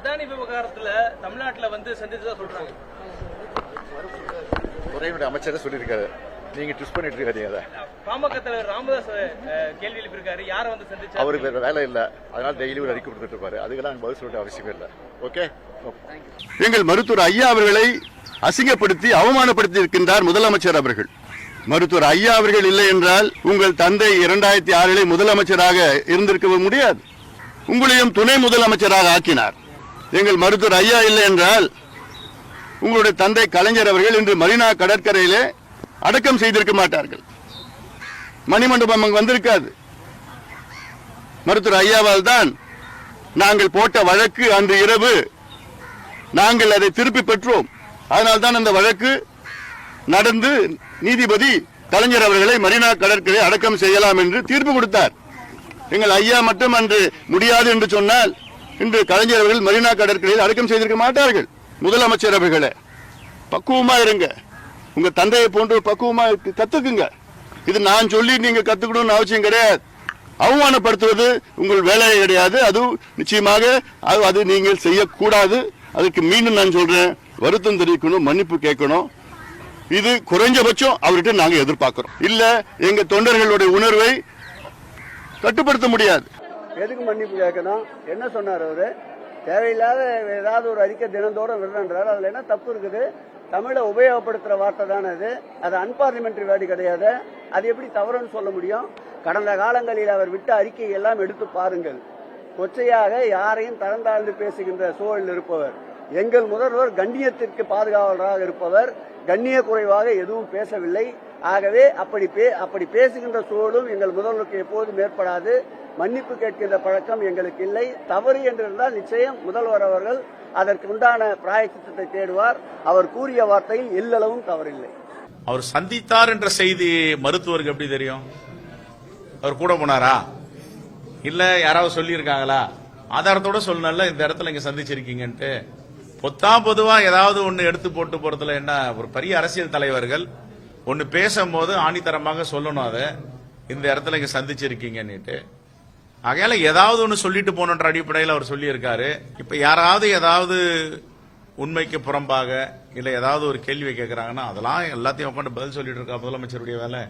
அதானி விவகாரத்துல தமிழ்நாட்டுல வந்து சந்திச்சதா சொல்றாங்க. துறையினுடைய அமைச்சரே சொல்லியிருக்காரு. நீங்க ட்விஸ்ட் பண்ணிட்டு இருக்காதீங்க அதை. பாமக தலைவர் ராமதாஸ் கேள்வி எழுப்பியிருக்காரு. யாரை வந்து சந்திச்சா அவருக்கு வேற வேலை இல்ல. அதனால டெய்லி ஒரு அறிக்கை கொடுத்துட்டு இருப்பாரு. அதுக்கெல்லாம் பதில் சொல்ல அவசியமே இல்லை. ஓகே எங்கள் மருத்துவர் ஐயா அவர்களை அசிங்கப்படுத்தி அவமானப்படுத்தி இருக்கின்றார் முதலமைச்சர் அவர்கள். மருத்துவர் ஐயா அவர்கள் இல்லை என்றால் உங்கள் தந்தை இரண்டாயிரத்தி ஆறிலே முதலமைச்சராக இருந்திருக்க முடியாது. உங்களையும் துணை முதலமைச்சராக ஆக்கினார். எங்கள் மருத்துவர் ஐயா இல்லை என்றால் உங்களுடைய தந்தை கலைஞர் அவர்கள் இன்று மரினா கடற்கரையிலே அடக்கம் செய்திருக்க மாட்டார்கள். மணிமண்டபம் அங்கு வந்திருக்காது. மருத்துவர் ஐயாவால் தான் நாங்கள் போட்ட வழக்கு அன்று இரவு நாங்கள் அதை திருப்பி பெற்றோம். அதனால்தான் அந்த வழக்கு நடந்து நீதிபதி கலைஞர் அவர்களை மரினா கடற்கரை அடக்கம் செய்யலாம் என்று தீர்ப்பு கொடுத்தார். எங்கள் ஐயா மட்டும் அன்று முடியாது என்று சொன்னால் இன்று கலைஞர் அவர்கள் மரீனா கடற்கரையில் அடக்கம் செய்திருக்க மாட்டார்கள். முதலமைச்சர் அவர்களே பக்குவமா இருங்க. உங்க தந்தையை போன்று பக்குவமா கத்துக்குங்க. இது நான் சொல்லி நீங்க கத்துக்கணும்னு அவசியம் கிடையாது. அவமானப்படுத்துவது உங்கள் வேலையை கிடையாது. அது நிச்சயமாக அது- அது நீங்கள் செய்யக்கூடாது. அதுக்கு மீண்டும் நான் சொல்றேன். வருத்தம் தெரிவிக்கணும் மன்னிப்பு கேட்கணும். இது குறைஞ்சபட்சம் அவர்கிட்ட நாங்கள் எதிர்பார்க்கிறோம். இல்ல எங்க தொண்டர்களுடைய உணர்வை கட்டுப்படுத்த முடியாது. எதுக்கு மன்னிப்பு கேட்கணும் என்ன சொன்னார் அவரு? தேவையில்லாத ஏதாவது ஒரு அறிக்கை தினந்தோறும் விடுறன்றார். அதுல என்ன தப்பு இருக்குது? தமிழை உபயோகப்படுத்துற வார்த்தை தானே அது. அது அன்பார்லிமெண்டரி வேர்டு கிடையாது. அது எப்படி தவறுன்னு சொல்ல முடியும்? கடந்த காலங்களில் அவர் விட்ட அறிக்கை எல்லாம் எடுத்து பாருங்கள். கொச்சையாக யாரையும் தரந்தாழ்ந்து பேசுகின்ற சூழல் இருப்பவர். எங்கள் முதல்வர் கண்ணியத்திற்கு பாதுகாவலராக இருப்பவர். கண்ணிய குறைவாக எதுவும் பேசவில்லை. ஆகவே அப்படி பே- அப்படி பேசுகின்ற சூழலும் எங்கள் முதல்வருக்கு எப்போதும் ஏற்படாது. மன்னிப்பு கேட்கின்ற பழக்கம் எங்களுக்கு இல்லை. தவறு என்றிருந்தால் நிச்சயம் முதல்வர் அவர்கள் அதற்கு உண்டான பிராயச்சித்தத்தை தேடுவார். அவர் கூறிய வார்த்தையில் எல்லளவும் தவறில்லை. அவர் சந்தித்தார் என்ற செய்தி மருத்துவருக்கு எப்படி தெரியும்? அவர் கூட போனாரா? இல்ல யாராவது சொல்லியிருக்காங்களா? ஆதாரத்தோட சொல்லணும்ல இந்த இடத்துல இங்க சந்திச்சிருக்கீங்கன்ட்டு. பொத்தா பொதுவா ஏதாவது ஒண்ணு எடுத்து போட்டு போறதுல என்ன ஒரு பெரிய அரசியல் தலைவர்கள் ஒன்னு பேசும்போது ஆணித்தரமாக சொல்லணும் அதை. இந்த இடத்துல இங்க சந்திச்சிருக்கீங்கன்னுட்டு. ஆகையால ஏதாவது ஒன்று சொல்லிட்டு போனன்ற அடிப்படையில் அவர் சொல்லியிருக்காரு. இப்ப யாராவது ஏதாவது உண்மைக்கு புறம்பாக இல்லை ஏதாவது ஒரு கேள்வி கேட்குறாங்கன்னா அதெல்லாம் எல்லாத்தையும் உட்காந்து பதில் சொல்லிட்டு இருக்கா முதலமைச்சருடைய வேலை.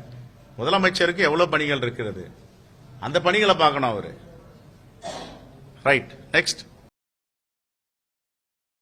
முதலமைச்சருக்கு எவ்வளவு பணிகள் இருக்கிறது? அந்த பணிகளை பார்க்கணும் அவரு. Right next